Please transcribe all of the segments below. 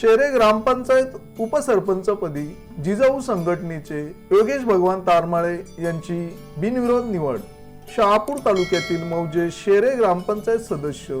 शेरे ग्रामपंचायत उपसरपंचपदी जिजाऊ संघटनेचे योगेश भगवान तारमाळे यांची बिनविरोध निवड. शहापूर तालुक्यातील मौजे शेरे ग्रामपंचायत सदस्य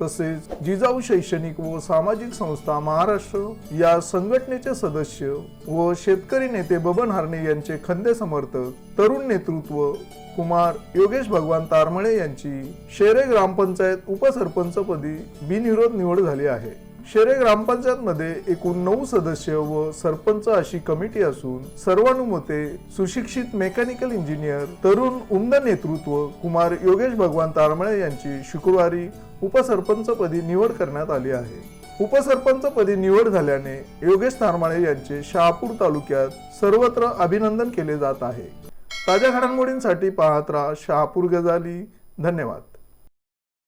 तसेच जिजाऊ शैक्षणिक व सामाजिक संस्था महाराष्ट्र या संघटनेचे सदस्य व शेतकरी नेते बबन हार्णे यांचे खंदे समर्थक तरुण नेतृत्व कुमार योगेश भगवान तारमळे यांची शेरे ग्रामपंचायत उपसरपंचपदी बिनविरोध निवड झाली आहे. शेरे ग्रामपंचायत मध्ये एकूण नऊ सदस्य व सरपंच अशी कमिटी असून सर्वानुमते सुशिक्षित मेकॅनिकल इंजिनियर तरुण उमद नेतृत्व कुमार योगेश भगवान तारमळे यांची शुक्रवारी उपसरपंचपदी निवड करण्यात आली आहे. उपसरपंचपदी निवड झाल्याने योगेश तारमाळे यांचे शहापूर तालुक्यात सर्वत्र अभिनंदन केले जात आहे. ताज्या घडामोडींसाठी पाहत राहा शहापूर गजाली. धन्यवाद.